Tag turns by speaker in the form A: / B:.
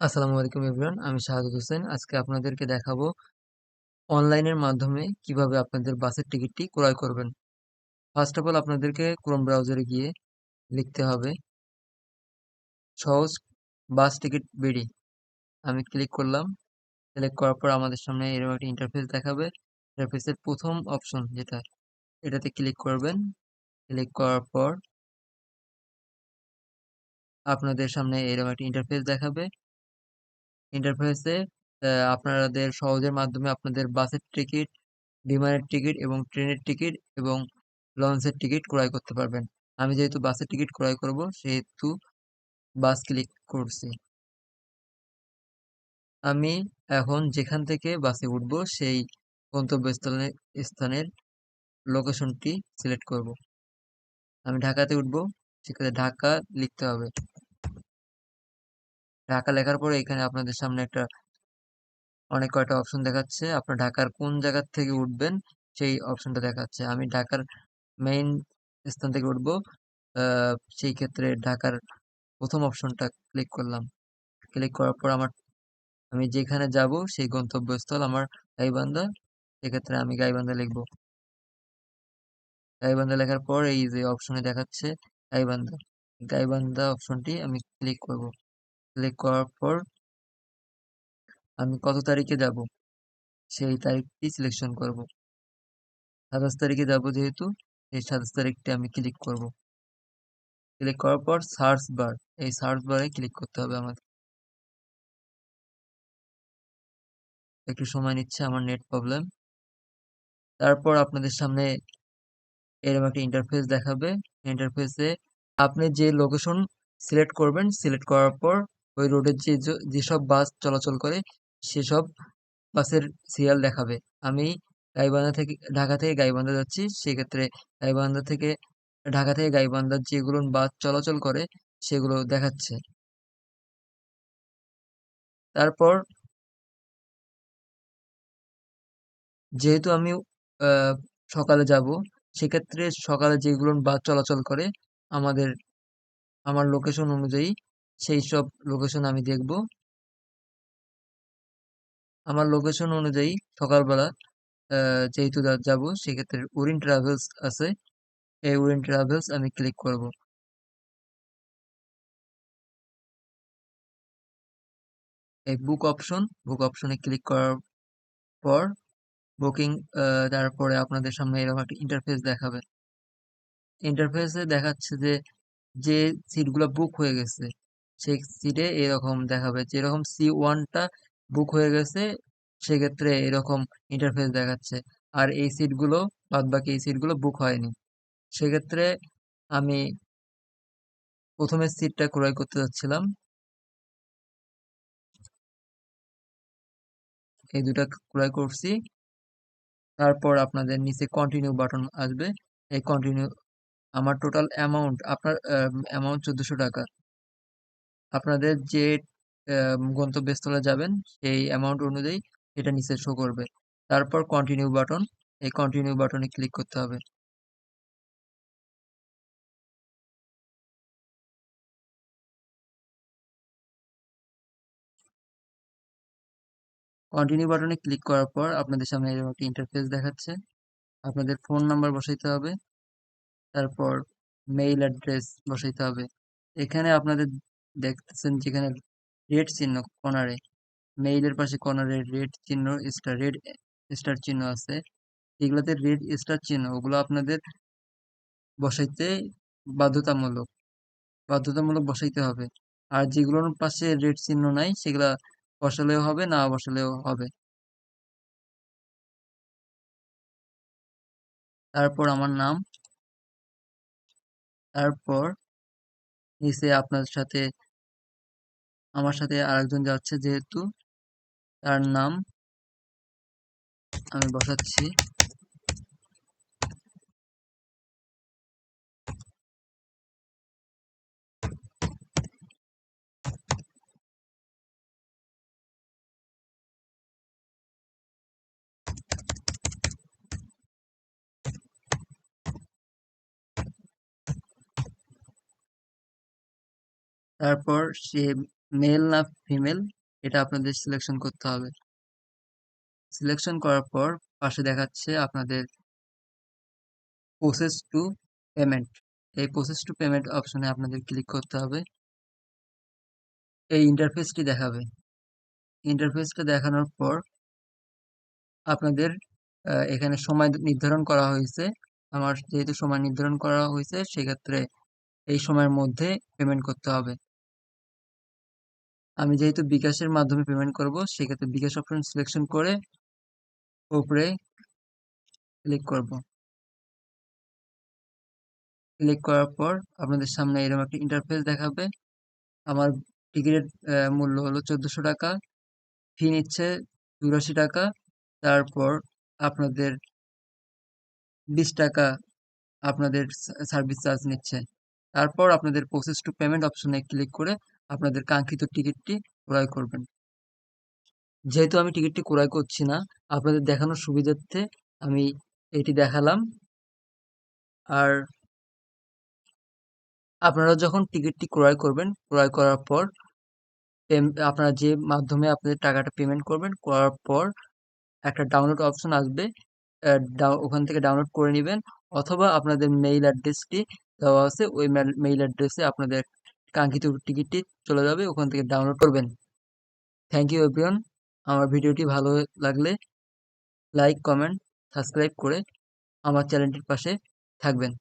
A: আসসালামু আলাইকুম এভরিওয়ান, আমি শাহাদুত হোসেন। আজকে আপনাদেরকে দেখাবো অনলাইনের মাধ্যমে কীভাবে আপনাদের বাসের টিকিটটি ক্রয় করবেন। ফার্স্ট অফ অল আপনাদেরকে ক্রোম ব্রাউজারে গিয়ে লিখতে হবে সহজ বাস টিকিট বিডি। আমি ক্লিক করলাম সিলেক্ট করার পর আমাদের সামনে এরকম একটা ইন্টারফেস দেখাবে। ইন্টারফেসের প্রথম অপশন যেটা, এটাতে ক্লিক করবেন। ক্লিক করার পর আপনাদের সামনে এরকম একটা ইন্টারফেস দেখাবে। ইন্টারফেসে আপনাদের সহজের মাধ্যমে আপনাদের বাসের টিকিট বিমানের টিকিট এবং ট্রেনের টিকিট এবং লঞ্চের টিকিট ক্রয় করতে পারবেন। আমি যেহেতু বাসের টিকিট ক্রয় করব, সেহেতু বাস ক্লিক করছি। আমি এখন যেখান থেকে বাসে উঠব, সেই গন্তব্যস্থলের স্থানের লোকেশনটি সিলেক্ট করব। আমি ঢাকাতে উঠব সেক্ষেত্রে ঢাকা লিখতে হবে। ঢাকা লেখার পরে এখানে আপনাদের সামনে একটা অনেক কয়টা অপশন দেখাচ্ছে। আপনার ঢাকার কোন জায়গা থেকে উঠবেন, সেই অপশনটা দেখাচ্ছে। আমি ঢাকার মেইন স্থান থেকে উঠবো। সেই ক্ষেত্রে ঢাকার প্রথম অপশনটা ক্লিক করলাম। ক্লিক করার পর আমার, আমি যেখানে যাব সেই গন্তব্যস্থল আমার গাইবান্ধা। সেক্ষেত্রে আমি গাইবান্ধা লিখব। গাইবান্ধা লেখার পর এই যে অপশনে দেখাচ্ছে, গাইবান্ধা। গাইবান্ধা অপশনটি আমি ক্লিক করব। ক্লিক করার পর আমি কত তারিখে যাব? সেই তারিখটি সিলেকশন করব। সাতাশ তারিখে যাব যেহেতু, এই সাতাশ তারিখটি আমি ক্লিক করব। ক্লিক করার পর সার্চ বার এই সার্চ বারে ক্লিক করতে হবে আমাদের। একটু সময় নিচ্ছে আমার নেট প্রবলেম তারপর আপনাদের সামনে এরকম একটা ইন্টারফেস দেখাবে। ইন্টারফেসে আপনি যে লোকেশন সিলেক্ট করবেন সিলেক্ট করার পর ওই রোডের যে যেসব বাস চলাচল করে, সেসব বাসের সিরিয়াল দেখাবে। আমি গাইবান্ধা থেকে, ঢাকা থেকে গাইবান্ধা যাচ্ছি, সেক্ষেত্রে গাইবান্ধা থেকে ঢাকা থেকে গাইবান্ধার যেগুলো বাস চলাচল করে, সেগুলো দেখাচ্ছে। তারপর যেহেতু আমি সকালে যাব, সেক্ষেত্রে সকালে যেগুলো বাস চলাচল করে, আমাদের, আমার লোকেশন অনুযায়ী সেই সব লোকেশন আমি দেখব। আমার লোকেশন অনুযায়ী সকালবেলা যেহেতু যাব, সেক্ষেত্রে উরিন ট্রাভেলস আছে। এই উরিন ট্রাভেলস আমি ক্লিক করব। এই বুক অপশন বুক অপশনে ক্লিক করার পর বুকিং তারপরে আপনাদের সামনে এরকম একটা ইন্টারফেস দেখাবে। ইন্টারফেসে দেখাচ্ছে যে যে সিটগুলো বুক হয়ে গেছে সেই সিটে এরকম দেখাবে যেরকম সি ওয়ানটা বুক হয়ে গেছে, সেক্ষেত্রে এরকম ইন্টারফেস দেখাচ্ছে। আর এই সিটগুলো বাদ বাকি এই সিটগুলো বুক হয়নি। সেক্ষেত্রে আমি প্রথমে সিটটা ক্রয় করতে যাচ্ছিলাম। এই দুটা ক্রয় করছি। তারপর আপনাদের নিচে কন্টিনিউ বাটন আসবে। এই কন্টিনিউ আমার টোটাল অ্যামাউন্ট আপনার অ্যামাউন্ট চোদ্দশো টাকা। আপনাদের যে গন্তব্যস্থলে যাবেন, সেই অ্যামাউন্ট অনুযায়ী এটা নিচে শো করবে। তারপর কন্টিনিউ বাটন এই কন্টিনিউ বাটনে ক্লিক করতে হবে। কন্টিনিউ বাটনে ক্লিক করার পর আপনাদের সামনে এরকম একটা ইন্টারফেস দেখাচ্ছে। আপনাদের ফোন নাম্বার বসাইতে হবে। তারপর মেইল অ্যাড্রেস বসাইতে হবে। এখানে আপনাদের দেখতেছেন যেখানে রেড চিহ্ন কর্নারে মেইলের পাশে কর্নারে রেড চিহ্ন স্টার রেড স্টার চিহ্ন আছে। এগুলোতে রেড স্টার চিহ্ন, ওগুলো আপনাদের বসাইতে বাধ্যতামূলক। বাধ্যতামূলক বসাইতে হবে। আর যেগুলোর পাশে রেড চিহ্ন নাই, সেগুলা বসালেও হবে, না বসালেও হবে। তারপর আমার নাম। তারপর নিচে আপনার সাথে আমার সাথে আরেকজন যাচ্ছে যেহেতু তার নাম আমি বসাচ্ছি। তারপর সে মেল না ফিমেল এটা আপনাদের সিলেকশন করতে হবে। সিলেকশন করার পর পাশে দেখাচ্ছে আপনাদের প্রসেস টু পেমেন্ট এই প্রসেস টু পেমেন্ট অপশনে আপনাদের ক্লিক করতে হবে। এই ইন্টারফেসটি দেখাবে। ইন্টারফেসটা দেখানোর পর আপনাদের এখানে সময় নির্ধারণ করা হয়েছে। আমার যেহেতু সময় নির্ধারণ করা হয়েছে, সেক্ষেত্রে এই সময়ের মধ্যে পেমেন্ট করতে হবে। আমি যেহেতু বিকাশের মাধ্যমে পেমেন্ট করব, সেক্ষেত্রে বিকাশ অপশন সিলেকশন করে উপরে ক্লিক করব। ক্লিক করার পর আপনাদের সামনে এরকম একটা ইন্টারফেস দেখাবে। আমার টিকিটের মূল্য হলো চোদ্দোশো টাকা ফি নিচ্ছে চুরাশি টাকা, তারপর আপনাদের বিশ টাকা আপনাদের সার্ভিস চার্জ নিচ্ছে। তারপর আপনাদের প্রসেস টু পেমেন্ট অপশনে ক্লিক করে আপনাদের কাঙ্ক্ষিত টিকিটটি ক্রয় করবেন। যেহেতু আমি টিকিটটি ক্রয় করছি না, আপনাদের দেখানোর সুবিধার্থে আমি এটি দেখালাম। আর আপনারা যখন টিকিটটি ক্রয় করবেন, ক্রয় করার পর আপনারা যে মাধ্যমে আপনাদের টাকাটা পেমেন্ট করবেন, করার পর একটা ডাউনলোড অপশন আসবে। ওখান থেকে ডাউনলোড করে নেবেন অথবা আপনাদের মেইল অ্যাড্রেসটি দেওয়া আছে, ওই মেইল অ্যাড্রেসে আপনাদের কাঙ্ক্ষিত টিকিটটি চলে যাবে, ওখান থেকে ডাউনলোড করবেন। থ্যাংক ইউ এভরিওয়ান আমার ভিডিওটি ভালো লাগলে লাইক কমেন্ট সাবস্ক্রাইব করে আমার চ্যানেলটির পাশে থাকবেন।